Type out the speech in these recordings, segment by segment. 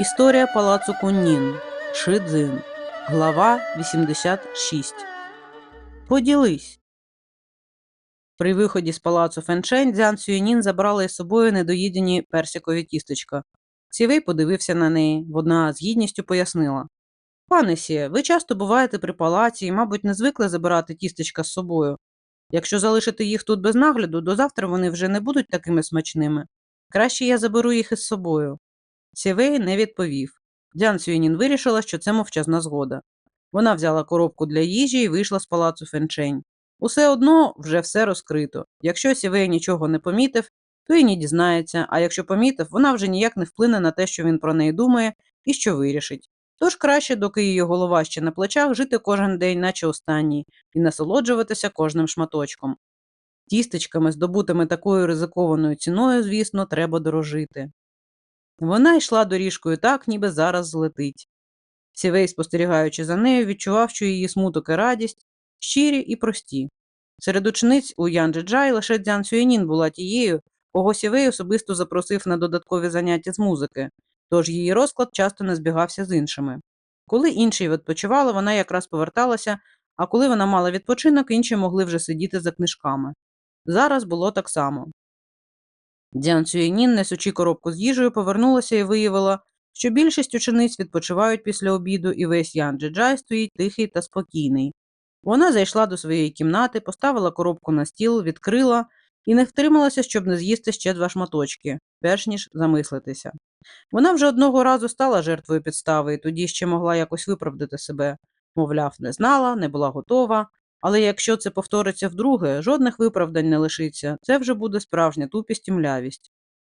Історія палацу Куннін. Шидзин. Глава 86. Поділись. При виході з палацу Фенчень Дзян Сюєнін забрала із собою недоїдені персикові тістечка. Сівей подивився на неї. Вона з гідністю пояснила. Пане Сє, ви часто буваєте при палаці і, мабуть, не звикли забирати тістечка з собою. Якщо залишити їх тут без нагляду, до завтра вони вже не будуть такими смачними. Краще я заберу їх із собою. Сєвей не відповів. Дзян Сюєнін вирішила, що це мовчазна згода. Вона взяла коробку для їжі і вийшла з палацу Фенчень. Усе одно вже все розкрито. Якщо Сєвей нічого не помітив, то й не дізнається, а якщо помітив, вона вже ніяк не вплине на те, що він про неї думає і що вирішить. Тож краще, доки її голова ще на плечах, жити кожен день, наче останній, і насолоджуватися кожним шматочком. Тістечками, здобутими такою ризикованою ціною, звісно, треба дорожити. Вона йшла доріжкою так, ніби зараз злетить. Сівей, спостерігаючи за нею, відчував, що її смуток і радість щирі і прості. Серед учениць у Янджиджай лише Дзян Сюєнін була тією, кого Сівей особисто запросив на додаткові заняття з музики, тож її розклад часто не збігався з іншими. Коли інші відпочивали, вона якраз поверталася, а коли вона мала відпочинок, інші могли вже сидіти за книжками. Зараз було так само. Дзян Цюєнін, несучи коробку з їжею, повернулася і виявила, що більшість учениць відпочивають після обіду, і весь Ян Джеджай стоїть тихий та спокійний. Вона зайшла до своєї кімнати, поставила коробку на стіл, відкрила і не втрималася, щоб не з'їсти ще два шматочки, перш ніж замислитися. Вона вже одного разу стала жертвою підстави і тоді ще могла якось виправдати себе. Мовляв, не знала, не була готова, але якщо це повториться вдруге, жодних виправдань не лишиться, це вже буде справжня тупість і млявість.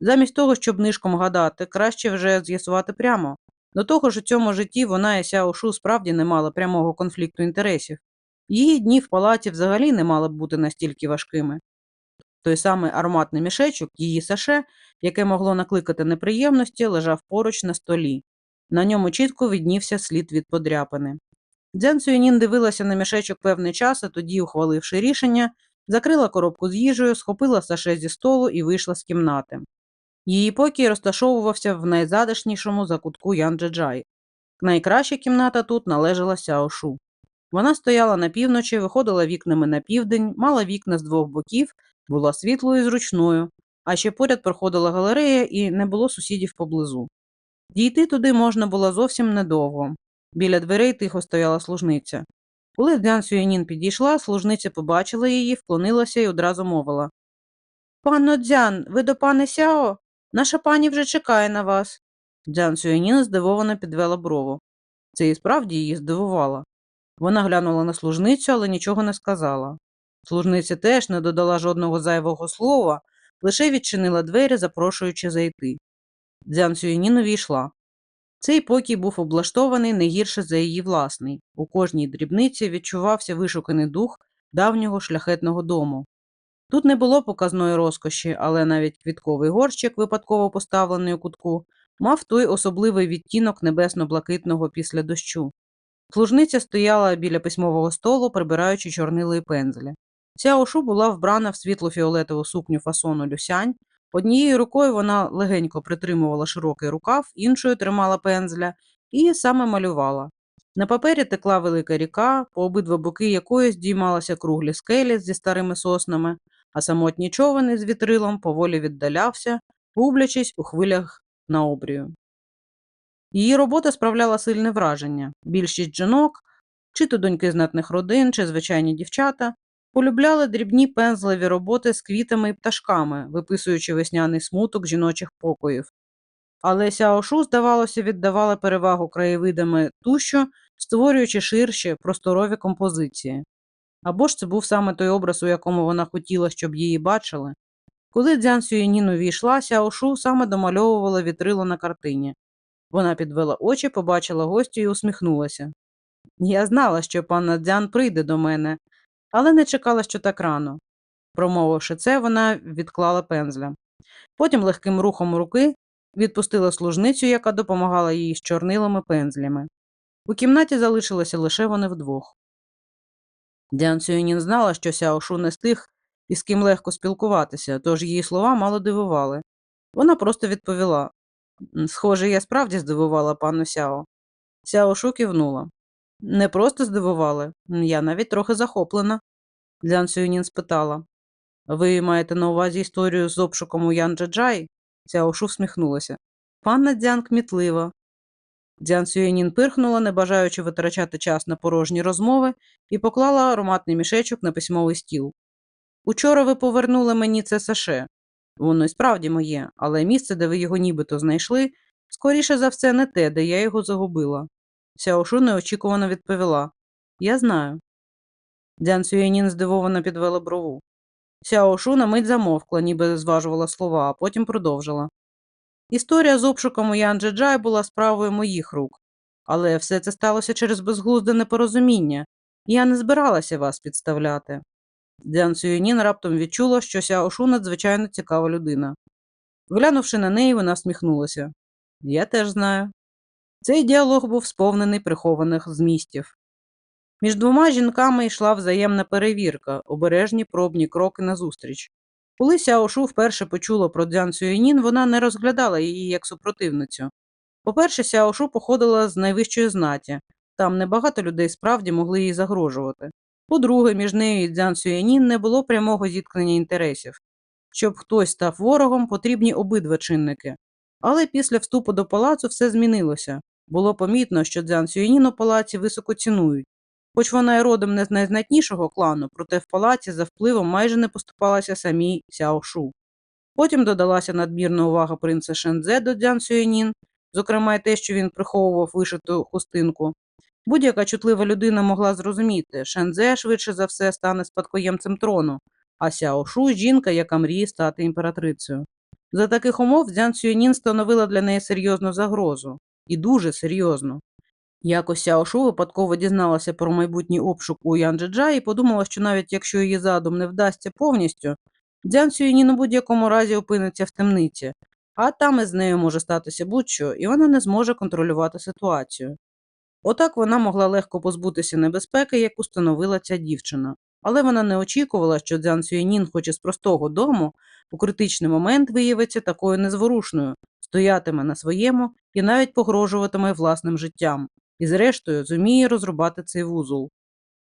Замість того, щоб нишком гадати, краще вже з'ясувати прямо. До того ж у цьому житті вона і Сяошу справді не мала прямого конфлікту інтересів. Її дні в палаті взагалі не мали б бути настільки важкими. Той самий ароматний мішечок, її саше, яке могло накликати неприємності, лежав поруч на столі. На ньому чітко виднівся слід від подряпини. Дзян Цюєнін дивилася на мішечок певний час, а тоді, ухваливши рішення, закрила коробку з їжею, схопила саше зі столу і вийшла з кімнати. Її покій розташовувався в найзадишнішому закутку Янджеджай. Найкраща кімната тут належала Сяошу. Вона стояла на півночі, виходила вікнами на південь, мала вікна з двох боків, була світлою і зручною, а ще поряд проходила галерея і не було сусідів поблизу. Дійти туди можна було зовсім недовго. Біля дверей тихо стояла служниця. Коли Дзян Сюєнін підійшла, служниця побачила її, вклонилася і одразу мовила Панно Дзян, ви до пани Сяо? Наша пані вже чекає на вас. Дзян Сюєнін здивовано підвела брову. Це і справді її здивувало. Вона глянула на служницю, але нічого не сказала. Служниця теж не додала жодного зайвого слова, лише відчинила двері, запрошуючи зайти. Дзян Сюєнін увійшла. Цей покій був облаштований не гірше за її власний. У кожній дрібниці відчувався вишуканий дух давнього шляхетного дому. Тут не було показної розкоші, але навіть квітковий горщик, випадково поставлений у кутку, мав той особливий відтінок небесно-блакитного після дощу. Служниця стояла біля письмового столу, прибираючи чорнили і пензлі. Ця ошу була вбрана в світло-фіолетову сукню фасону люсянь. Однією рукою вона легенько притримувала широкий рукав, іншою тримала пензля і саме малювала. На папері текла велика ріка, по обидва боки якої здіймалися круглі скелі зі старими соснами, а самотній човен із вітрилом поволі віддалявся, гублячись у хвилях на обрію. Її робота справляла сильне враження. Більшість жінок, чи то доньки знатних родин, чи звичайні дівчата, полюбляли дрібні пензлеві роботи з квітами і пташками, виписуючи весняний смуток жіночих покоїв. Але Сяошу, здавалося, віддавала перевагу краєвидами тущу, створюючи ширші, просторові композиції. Або ж це був саме той образ, у якому вона хотіла, щоб її бачили. Коли Дзян Сюєнін увійшла, Сяошу саме домальовувала вітрило на картині. Вона підвела очі, побачила гостю і усміхнулася. Я знала, що панна Дзян прийде до мене, але не чекала, що так рано. Промовивши це, вона відклала пензля. Потім легким рухом руки відпустила служницю, яка допомагала їй з чорнилами пензлями. У кімнаті залишилися лише вони вдвох. Діан Сюєнін знала, що Сяошу не з тих, із ким легко спілкуватися, тож її слова мало дивували. Вона просто відповіла Схоже, я справді здивувала пану Сяо. Сяо Шу кивнула. Не просто здивували, я навіть трохи захоплена. Дзян Сюйнін спитала. Ви маєте на увазі історію з обшуком у Ян Джаджай? Сяо Шу всміхнулася. Панна Дзян кмітлива. Дзян Сюєнін пирхнула, не бажаючи витрачати час на порожні розмови, і поклала ароматний мішечок на письмовий стіл. Учора ви повернули мені це саше. Воно й справді моє, але місце, де ви його нібито знайшли, скоріше за все, не те, де я його загубила. Сяошу неочікувано відповіла Я знаю. Дзян Сюєнін здивовано підвела брову. Сяошу на мить замовкла, ніби зважувала слова, а потім продовжила. Історія з обшуком у Ян Джеджай була справою моїх рук, але все це сталося через безглузде непорозуміння. Я не збиралася вас підставляти. Дзян Сюєнін раптом відчула, що Сяошу надзвичайно цікава людина. Глянувши на неї, вона всміхнулася. Я теж знаю. Цей діалог був сповнений прихованих змістів. Між двома жінками йшла взаємна перевірка, обережні пробні кроки назустріч. Коли Сяошу вперше почула про Дзян Сюєнін, вона не розглядала її як супротивницю. По-перше, Сяошу походила з найвищої знаті, там небагато людей справді могли їй загрожувати. По-друге, між нею і Дзян Сюєнін не було прямого зіткнення інтересів. Щоб хтось став ворогом, потрібні обидва чинники. Але після вступу до палацу все змінилося. Було помітно, що Дзян Сюєнін у палаці високо цінують. Хоч вона й родом не з найзнатнішого клану, проте в палаці за впливом майже не поступалася самій Сяошу. Потім додалася надмірна увага принца Шензе до Дзян Сюєнін, зокрема й те, що він приховував вишиту хустинку. Будь-яка чутлива людина могла зрозуміти, Шензе швидше за все стане спадкоємцем трону, а Сяошу – жінка, яка мріє стати імператрицею. За таких умов Дзян Сюєнін становила для неї серйозну загрозу. І дуже серйозну. Якось Сяошу випадково дізналася про майбутній обшук у Янджиджа і подумала, що навіть якщо її задум не вдасться повністю, Дзян Сюєнін у будь-якому разі опиниться в темниці, а там із нею може статися будь-що, і вона не зможе контролювати ситуацію. Отак вона могла легко позбутися небезпеки, яку становила ця дівчина. Але вона не очікувала, що Дзян Сюєнін, хоч і з простого дому, у критичний момент виявиться такою незворушною, стоятиме на своєму і навіть погрожуватиме власним життям, і, зрештою, зуміє розрубати цей вузол.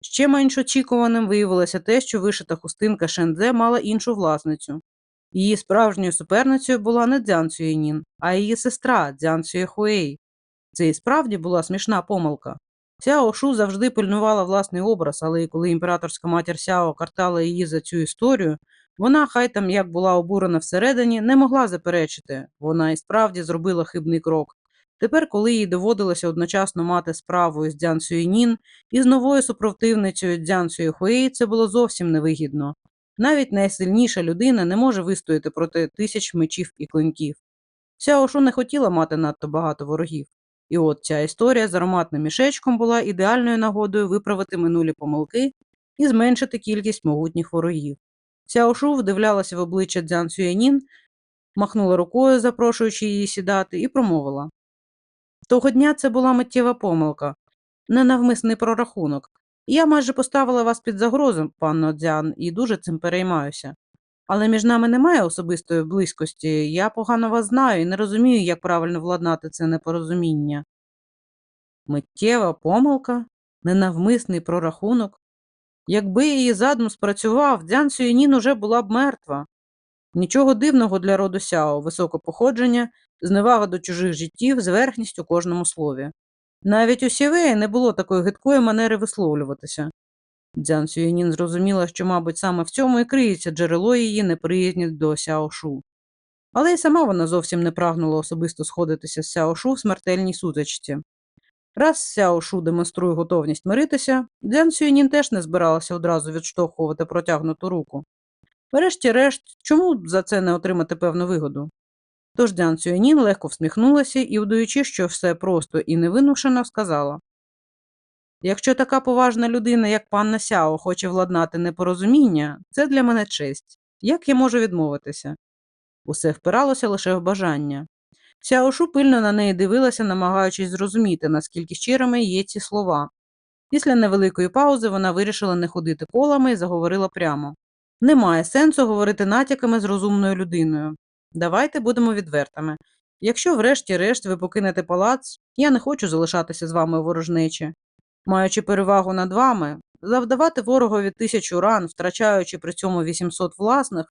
Ще менш очікуваним виявилося те, що вишита хустинка Шендзе мала іншу власницю. Її справжньою суперницею була не Дзян Сюєнін, а її сестра Дзян Сюєхуей. Це і справді була смішна помилка. Сяо Шу завжди пильнувала власний образ, але коли імператорська матір Сяо картала її за цю історію, вона, хай там як була обурена всередині, не могла заперечити. Вона і справді зробила хибний крок. Тепер, коли їй доводилося одночасно мати справу із Дзян Сюєнін і з новою супротивницею Дзян Сюєхуей, це було зовсім невигідно. Навіть найсильніша людина не може вистояти проти тисяч мечів і клинків. Сяо Шу не хотіла мати надто багато ворогів. І от ця історія з ароматним мішечком була ідеальною нагодою виправити минулі помилки і зменшити кількість могутніх ворогів. Сяошу вдивлялася в обличчя Дзян Сюєнін, махнула рукою, запрошуючи її сідати, і промовила. Того дня це була миттєва помилка, ненавмисний прорахунок. Я майже поставила вас під загрозу, панно Дзян, і дуже цим переймаюся. Але між нами немає особистої близькості, я погано вас знаю і не розумію, як правильно владнати це непорозуміння. Миттєва помилка, ненавмисний прорахунок. Якби її задум спрацював, Дзян Сюєнін уже була б мертва. Нічого дивного для роду Сяо, високе походження, зневага до чужих життів, зверхність у кожному слові. Навіть у Сівеї не було такої гидкої манери висловлюватися. Дзян Сюєнін зрозуміла, що, мабуть, саме в цьому і криється джерело її неприязні до Сяошу. Але й сама вона зовсім не прагнула особисто сходитися з Сяошу в смертельній сутичці. Раз Сяошу демонструє готовність миритися, Дзян Сюєнін теж не збиралася одразу відштовхувати протягнуту руку. Врешті-решт, чому за це не отримати певну вигоду? Тож Дзян Сюєнін легко всміхнулася і, вдаючи, що все просто і невинушено, сказала Якщо така поважна людина, як панна Сяо, хоче владнати непорозуміння, це для мене честь. Як я можу відмовитися? Усе впиралося лише в бажання. Сяошу пильно на неї дивилася, намагаючись зрозуміти, наскільки щирими є ці слова. Після невеликої паузи вона вирішила не ходити колами і заговорила прямо. Немає сенсу говорити натяками з розумною людиною. Давайте будемо відвертими. Якщо врешті-решт ви покинете палац, я не хочу залишатися з вами ворожнечі. Маючи перевагу над вами, завдавати ворогові тисячу ран, втрачаючи при цьому 800 власних,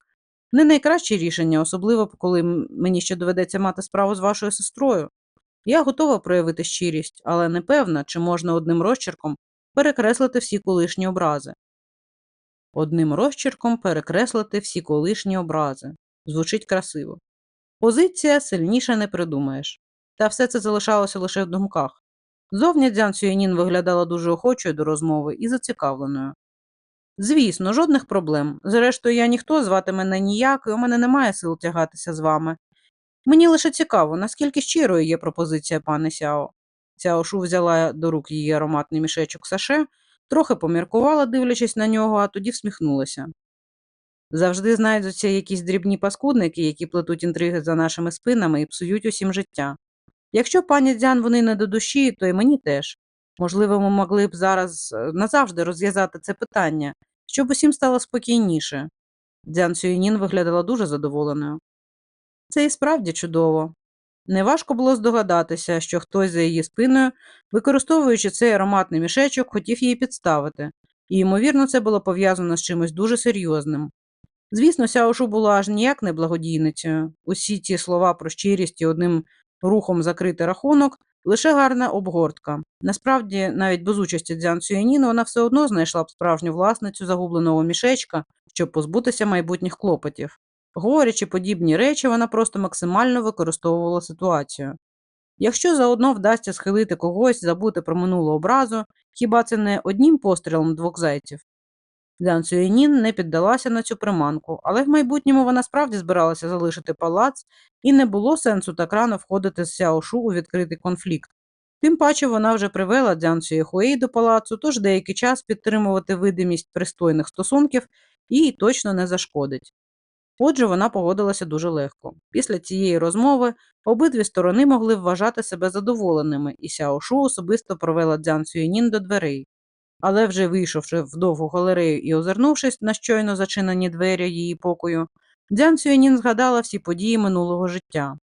не найкраще рішення, особливо коли мені ще доведеться мати справу з вашою сестрою. Я готова проявити щирість, але не певна, чи можна одним розчерком перекреслити всі колишні образи. Одним розчерком перекреслити всі колишні образи. Звучить красиво. Позиція сильніше не придумаєш. Та все це залишалося лише в думках. Зовні Дзян Сюєнін виглядала дуже охочою до розмови і зацікавленою. Звісно, жодних проблем. Зрештою, я ніхто, звати мене ніяк, і у мене немає сил тягатися з вами. Мені лише цікаво, наскільки щирою є пропозиція пане Сяо. Сяо Шу взяла до рук її ароматний мішечок саше, трохи поміркувала, дивлячись на нього, а тоді всміхнулася. Завжди знайдуться якісь дрібні паскудники, які плетуть інтриги за нашими спинами і псують усім життя. Якщо пані Дзян вони не до душі, то і мені теж. Можливо, ми могли б зараз е, назавжди розв'язати це питання, щоб усім стало спокійніше. Дзян Сюєнін виглядала дуже задоволеною. Це і справді чудово. Неважко було здогадатися, що хтось за її спиною, використовуючи цей ароматний мішечок, хотів її підставити, і, ймовірно, це було пов'язано з чимось дуже серйозним. Звісно, Сяошу була аж ніяк не благодійницею. Усі ті слова про щирість і одним рухом закрити рахунок лише гарна обгортка. Насправді, навіть без участі Дзян Сюєнін, вона все одно знайшла б справжню власницю загубленого мішечка, щоб позбутися майбутніх клопотів. Говорячи подібні речі, вона просто максимально використовувала ситуацію. Якщо заодно вдасться схилити когось, забути про минулу образу, хіба це не одним пострілом двох зайців? Дзян Сюєнін не піддалася на цю приманку, але в майбутньому вона справді збиралася залишити палац, і не було сенсу так рано входити з Сяошу у відкритий конфлікт. Тим паче вона вже привела Дзян Сюєхуей до палацу, тож деякий час підтримувати видимість пристойних стосунків їй точно не зашкодить. Отже, вона погодилася дуже легко. Після цієї розмови обидві сторони могли вважати себе задоволеними, і Сяошу особисто провела Дзян Сюєнін до дверей. Але вже вийшовши в довгу галерею і озирнувшись на щойно зачинені двері її покою, Дзян Сюєнін згадала всі події минулого життя.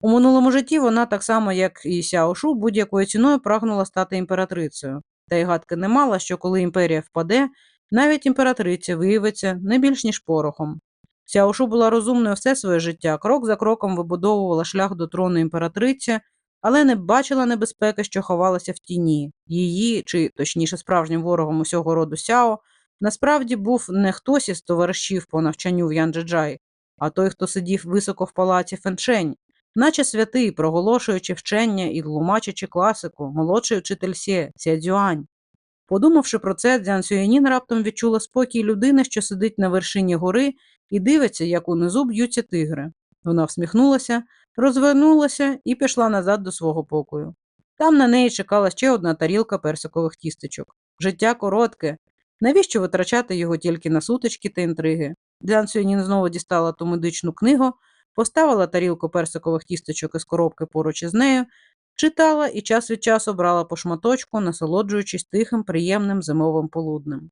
У минулому житті вона, так само як і Сяошу, будь-якою ціною прагнула стати імператрицею, та й гадки не мала, що коли імперія впаде, навіть імператриця виявиться не більш ніж порохом. Сяошу була розумною все своє життя, крок за кроком вибудовувала шлях до трону імператриці, але не бачила небезпеки, що ховалася в тіні. Її, чи точніше справжнім ворогом усього роду Сяо, насправді був не хтось із товаришів по навчанню в Янджиджай, а той, хто сидів високо в палаці Феншень, наче святий, проголошуючи вчення і тлумачачи класику, молодший вчитель Сє, Сядзюань. Подумавши про це, Дзян Сюєнін раптом відчула спокій людини, що сидить на вершині гори і дивиться, як унизу б'ються тигри. Вона всміхнулася, розвернулася і пішла назад до свого покою. Там на неї чекала ще одна тарілка персикових тістечок. Життя коротке. Навіщо витрачати його тільки на сутички та інтриги? Дзян знову дістала ту медичну книгу, поставила тарілку персикових тістечок із коробки поруч із нею, читала і час від часу брала по шматочку, насолоджуючись тихим, приємним зимовим полуднем.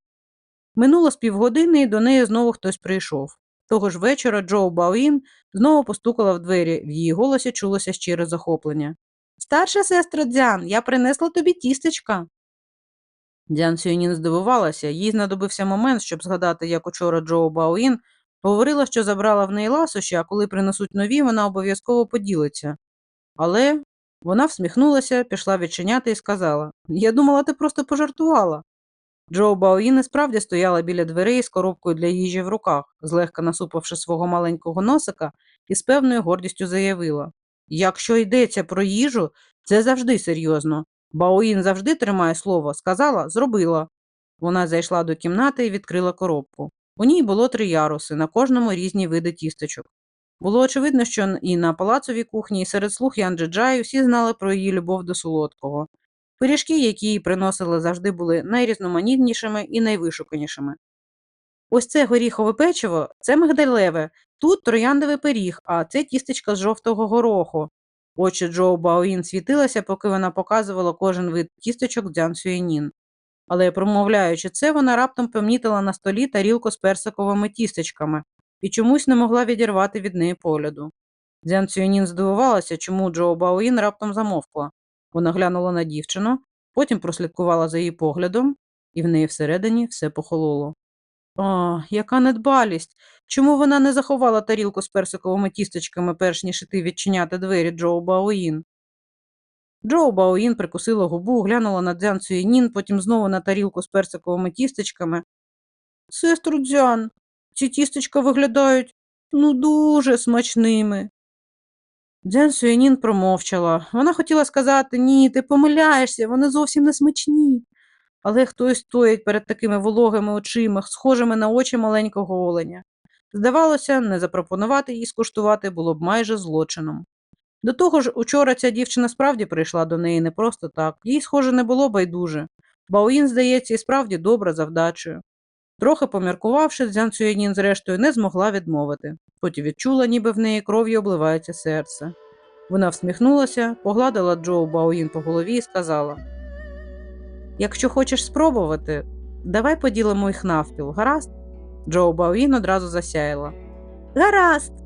Минуло з півгодини, і до неї знову хтось прийшов. Того ж вечора Джоу Баоїн знову постукала в двері, в її голосі чулося щире захоплення. Старша сестра Дзян, я принесла тобі тістечка. Дзян Сюєнін здивувалася, їй знадобився момент, щоб згадати, як учора Джоу Баоїн говорила, що забрала в неї ласощі, а коли принесуть нові, вона обов'язково поділиться. Але вона всміхнулася, пішла відчиняти і сказала Я думала, ти просто пожартувала. Джо Баоїн і справді стояла біля дверей з коробкою для їжі в руках, злегка насупивши свого маленького носика, і з певною гордістю заявила Якщо йдеться про їжу, це завжди серйозно. Баоїн завжди тримає слово, сказала, зробила. Вона зайшла до кімнати і відкрила коробку. У ній було три яруси, на кожному різні види тістечок. Було очевидно, що і на палацовій кухні, і серед слуг Ян Джеджаю всі знали про її любов до солодкого. Пиріжки, які їй приносили, завжди були найрізноманітнішими і найвишуканішими. Ось це горіхове печиво це мигдалеве, тут трояндовий пиріг, а це тістечка з жовтого гороху. Очі Джоу Баоїн світилися, поки вона показувала кожен вид тістечок Дзян Сюєнін. Але, промовляючи це, вона раптом помітила на столі тарілку з персиковими тістечками і чомусь не могла відірвати від неї погляду. Дзян Цюнін здивувалася, чому Джоу Баоїн раптом замовкла. Вона глянула на дівчину, потім прослідкувала за її поглядом, і в неї всередині все похололо. О, яка недбалість! Чому вона не заховала тарілку з персиковими тістечками, перш ніж іти відчиняти двері Джоу Баоїн? Джоу Баоїн прикусила губу, глянула на Дзян Цюєнін, потім знову на тарілку з персиковими тістечками. Сестру Дзян, ці тістечка виглядають ну дуже смачними. Дзян Сюєнін промовчала. Вона хотіла сказати ні, ти помиляєшся, вони зовсім не смачні. Але хтось стоїть перед такими вологими очима, схожими на очі маленького оленя. Здавалося, не запропонувати їй скуштувати було б майже злочином. До того ж, учора ця дівчина справді прийшла до неї не просто так, їй, схоже, не було байдуже. Баоїн, здається, і справді добра за вдачею. Трохи поміркувавши, Дзян Цюєнін, зрештою, не змогла відмовити. Потім відчула, ніби в неї кров'ю обливається серце. Вона всміхнулася, погладила Джоу Баоїн по голові і сказала: Якщо хочеш спробувати, давай поділимо їх навпіл, гаразд? Джоу Баоїн одразу засяяла. Гаразд.